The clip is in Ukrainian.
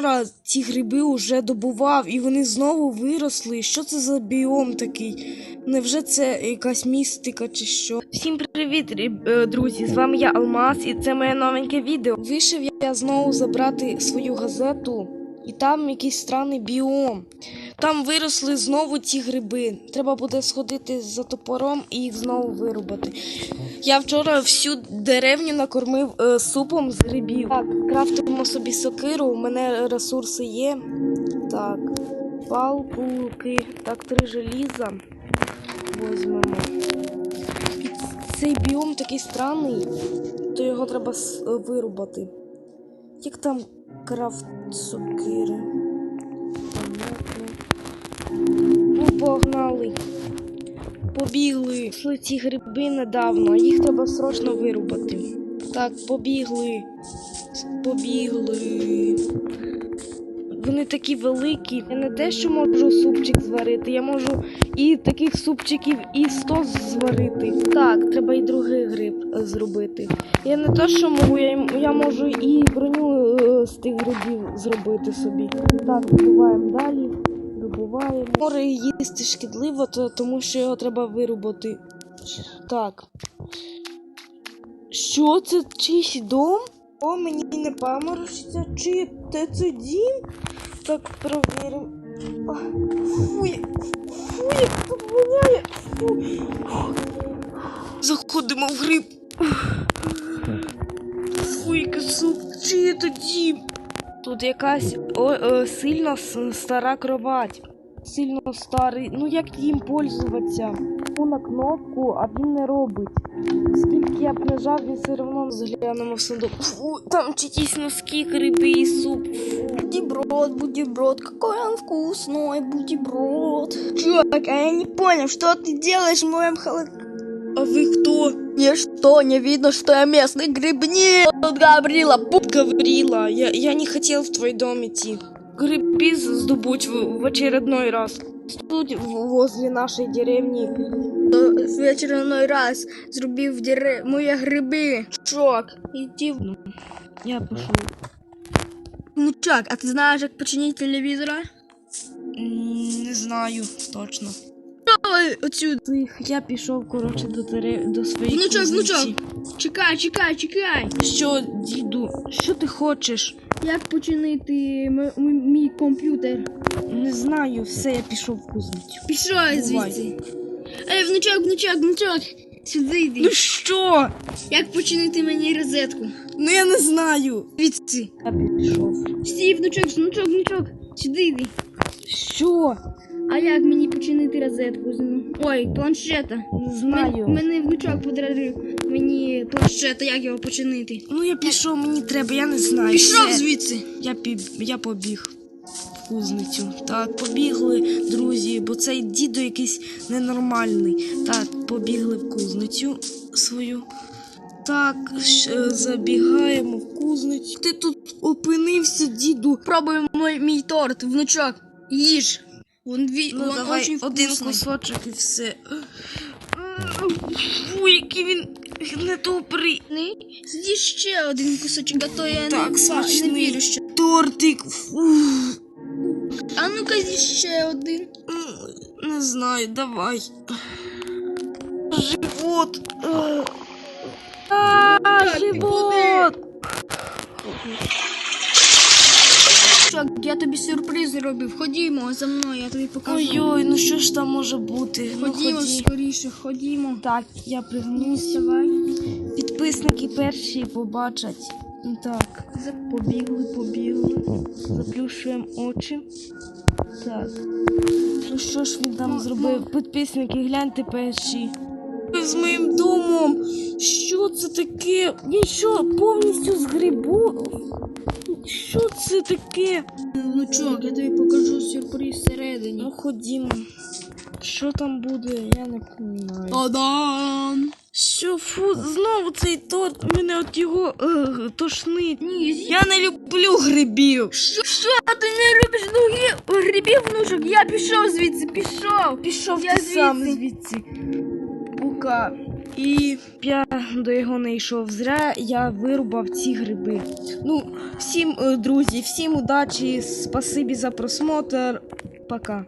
вчора ці гриби вже добував, і вони знову виросли. Що це за біом такий? Невже це якась містика чи що? Всім привіт, е, друзі! З вами я Алмаз, і це моє новеньке відео. Вийшов я знову забрати свою газету, і там якийсь странний біом. Там виросли знову ті гриби. Треба буде сходити за топором і їх знову вирубати. Я вчора всю деревню накормив е, супом з грибів. Так, крафтимо собі сокиру, у мене ресурси є. Так, палки, так, три желіза. Возьмемо. І цей біом такий странний, то його треба е, вирубати. Як там крафт цукири? Ну, погнали. Побігли. Пішли ці гриби недавно, їх треба срочно вирубати. Так, побігли. Побігли. Вони такі великі. Я не те, що можу супчик зварити, я можу і таких супчиків і 100 зварити. Так, треба і другий гриб е, зробити. Я не те, що можу, я, я можу і броню е, з тих грибів зробити собі. Так, добуваємо далі. Добуваємо. Море їсти шкідливо, то, тому що його треба вирубати. Так. Що це чийсь дом? О, мені не паморочиться, чи це, це дім? Так, перевіримо. А, Фу, я- як тут воняє. Фу. Заходимо в гриб. Фу, який суп, чий це дім? Тут якась о, е, сильно стара кровать. Сильно старий. Ну як їм пользуватися? На кнопку, а він не робить. Скільки я б нажав, він все одно заглянемо в сундук. Фу, там чиїсь носки, гриби і суп. Фу. Бутерброд, бутерброд, какой он вкусный бутерброд. Чувак, а я не понял, что ты делаешь в моем холодильнике? А ви хто? Мне что, не видно, что я местный грибник? Тут Гаврила, пу... Говорила, я, я не хотел в твой дом идти. Грибы сдобуть в, в очередной раз. Тут возле нашей деревні в очередной раз зробив дере... мої гриби. Чок, іди. в- Ну, я пошел. Мучак, а ти знаєш, як починити телевізора? Не знаю точно. Ой, отсюди. Я пішов, коротше, до, тере... до своєї Внучок, кузниці. внучок. Чекай, чекай, чекай. Що, діду, що ти хочеш? Як починити мій комп'ютер? Не знаю, все, я пішов в кузницю. Пішов звідси. Ей, внучок, внучок, внучок. Сюди йди. Ну що? Як починити мені розетку? Ну я не знаю. Звідси. Я пішов. Стій, внучок, внучок, внучок. Сюди йди. Що? А як мені починити розетку? Ой, планшета. Не знаю. Мен- Мене внучок подарив мені планшета, як його починити. Ну я пішов, мені треба, я не знаю. Пішов Все. звідси. Я, пі... я побіг в кузницю. Так, побігли, друзі, бо цей дідо якийсь ненормальний. Так, побігли в кузницю свою. Так, забігаємо в кузницю. Ти тут опинився, діду. Пробуємо мій, мій торт, внучок. Їж. Він, ві... Ну, він давай очень один вкусний. кусочок і все. Фу, який він недобрий. З'їж ще один кусочок, а то я Так, не, не вірю, що. Тортик. Фу. А ну-ка з'їж ще один. Не знаю, давай. Живот. А, живот. Внучок, я тобі сюрприз зробив. Ходімо за мною, я тобі покажу. Ой-ой, ну що ж там може бути? Ну, Ходімо ході. скоріше, ходімо. Так, я пригнуся. Підписники перші побачать. Так, побігли, побігли. Заплющуємо очі. Так. Ну що ж він там зробив? Підписники, гляньте перші. З моїм домом. Що це таке? Він що, повністю з грибу? Що це таке? Внучок, я тобі покажу сюрприз всередині. Ну ходімо. Що там буде, я не знаю. Та-дам! Що, фу, знову цей торт, мене от його е, тошнить. Ні, з'їж. Я не люблю грибів. Що, що ти не любиш ноги? Грибів, внучок, я пішов звідси, пішов. Пішов Я ти сам звідси. звідси. Бука. І я до його не йшов зря, я вирубав ці гриби. Ну, всім, е, друзі, всім удачі, спасибі за просмотр. Пока.